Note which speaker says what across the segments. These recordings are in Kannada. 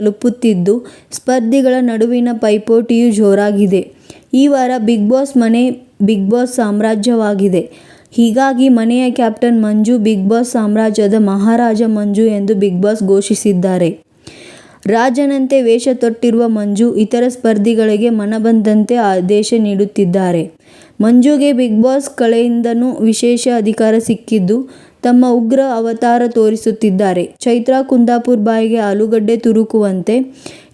Speaker 1: ತಲುಪುತ್ತಿದ್ದು ಸ್ಪರ್ಧಿಗಳ ನಡುವಿನ ಪೈಪೋಟಿಯು ಜೋರಾಗಿದೆ. ಈ ವಾರ ಬಿಗ್ ಬಾಸ್ ಮನೆ ಬಿಗ್ ಬಾಸ್ ಸಾಮ್ರಾಜ್ಯವಾಗಿದೆ. ಹೀಗಾಗಿ ಮನೆಯ ಕ್ಯಾಪ್ಟನ್ ಮಂಜು ಬಿಗ್ ಬಾಸ್ ಸಾಮ್ರಾಜ್ಯದ ಮಹಾರಾಜ ಮಂಜು ಎಂದು ಬಿಗ್ ಬಾಸ್ ಘೋಷಿಸಿದ್ದಾರೆ. ರಾಜನಂತೆ ವೇಷ ತೊಟ್ಟಿರುವ ಮಂಜು ಇತರ ಸ್ಪರ್ಧಿಗಳಿಗೆ ಮನಬಂದಂತೆ ಆದೇಶ ನೀಡುತ್ತಿದ್ದಾರೆ. ಮಂಜುಗೆ ಬಿಗ್ ಬಾಸ್ ಕಳೆಯಿಂದನೂ ವಿಶೇಷ ಅಧಿಕಾರ ಸಿಕ್ಕಿದ್ದು, ತಮ್ಮ ಉಗ್ರ ಅವತಾರ ತೋರಿಸುತ್ತಿದ್ದಾರೆ. ಚೈತ್ರಾ ಕುಂದಾಪುರ್ ಬಾಯಿಗೆ ಆಲೂಗಡ್ಡೆ ತುರುಕುವಂತೆ,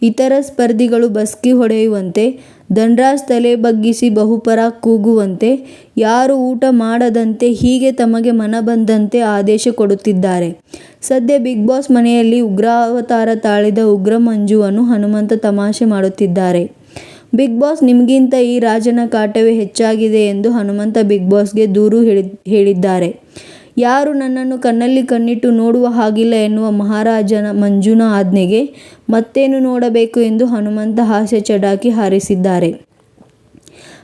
Speaker 1: ಇತರ ಸ್ಪರ್ಧಿಗಳು ಬಸ್ಕಿ ಹೊಡೆಯುವಂತೆ, ಧನ್ರಾಜ್ ತಲೆ ಬಗ್ಗಿಸಿ ಬಹುಪರ ಕೂಗುವಂತೆ, ಯಾರು ಊಟ ಮಾಡದಂತೆ ಹೀಗೆ ತಮಗೆ ಮನಬಂದಂತೆ ಆದೇಶ ಕೊಡುತ್ತಿದ್ದಾರೆ. ಸದ್ಯ ಬಿಗ್ ಬಾಸ್ ಮನೆಯಲ್ಲಿ ಉಗ್ರಾವತಾರ ತಾಳಿದ ಉಗ್ರ ಮಂಜುವನ್ನು ಹನುಮಂತ ತಮಾಷೆ ಮಾಡುತ್ತಿದ್ದಾರೆ. ಬಿಗ್ ಬಾಸ್ ನಿಮಗಿಂತ ಈ ರಾಜನ ಕಾಟವೇ ಹೆಚ್ಚಾಗಿದೆ ಎಂದು ಹನುಮಂತ ಬಿಗ್ ಬಾಸ್ಗೆ ದೂರು ಹೇಳಿದ್ದಾರೆ. ಯಾರೂ ನನ್ನನ್ನು ಕಣ್ಣಲ್ಲಿ ಕಣ್ಣಿಟ್ಟು ನೋಡುವ ಹಾಗಿಲ್ಲ ಎನ್ನುವ ಮಹಾರಾಜನ ಮಂಜುನ ಆಜ್ಞೆಗೆ ಮತ್ತೇನು ನೋಡಬೇಕು ಎಂದು ಹನುಮಂತ ಹಾಸ್ಯ ಚಡಾಕಿ ಹಾರಿಸಿದ್ದಾರೆ.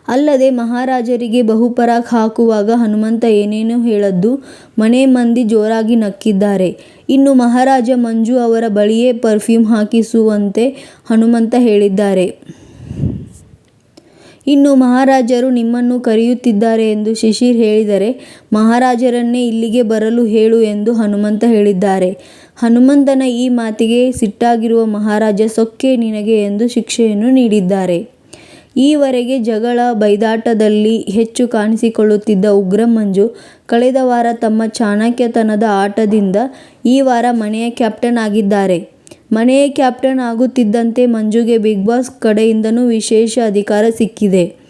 Speaker 1: ಅಲ್ಲದೆ ಮಹಾರಾಜರಿಗೆ ಬಹುಪರಾಕ್ ಹಾಕುವಾಗ ಹನುಮಂತ ಏನೇನೋ ಹೇಳದ್ದು ಮನೆ ಮಂದಿ ಜೋರಾಗಿ ನಕ್ಕಿದ್ದಾರೆ. ಇನ್ನು ಮಹಾರಾಜ ಮಂಜು ಅವರ ಬಳಿಯೇ ಪರ್ಫ್ಯೂಮ್ ಹಾಕಿಸುವಂತೆ ಹನುಮಂತ ಹೇಳಿದ್ದಾರೆ. ಇನ್ನು ಮಹಾರಾಜರು ನಿಮ್ಮನ್ನು ಕರೆಯುತ್ತಿದ್ದಾರೆ ಎಂದು ಶಿಶಿರ್ ಹೇಳಿದರೆ, ಮಹಾರಾಜರನ್ನೇ ಇಲ್ಲಿಗೆ ಬರಲು ಹೇಳು ಎಂದು ಹನುಮಂತ ಹೇಳಿದ್ದಾರೆ. ಹನುಮಂತನ ಈ ಮಾತಿಗೆ ಸಿಟ್ಟಾಗಿರುವ ಮಹಾರಾಜ ಸೊಕ್ಕೆ ನಿನಗೆ ಎಂದು ಶಿಕ್ಷೆಯನ್ನು ನೀಡಿದ್ದಾರೆ. ಈವರೆಗೆ ಜಗಳ, ಬೈದಾಟದಲ್ಲಿ ಹೆಚ್ಚು ಕಾಣಿಸಿಕೊಳ್ಳುತ್ತಿದ್ದ ಉಗ್ರಮಂಜು ಕಳೆದ ವಾರ ತಮ್ಮ ಚಾಣಕ್ಯತನದ ಆಟದಿಂದ ಈ ವಾರ ಮನೆಯ ಕ್ಯಾಪ್ಟನ್ ಆಗಿದ್ದಾರೆ. ಮನೆಯ ಕ್ಯಾಪ್ಟನ್ ಆಗುತ್ತಿದ್ದಂತೆ ಮಂಜುಗೆ ಬಿಗ್ ಬಾಸ್ ಕಡೆಯಿಂದನೂ ವಿಶೇಷ ಅಧಿಕಾರ ಸಿಕ್ಕಿದೆ.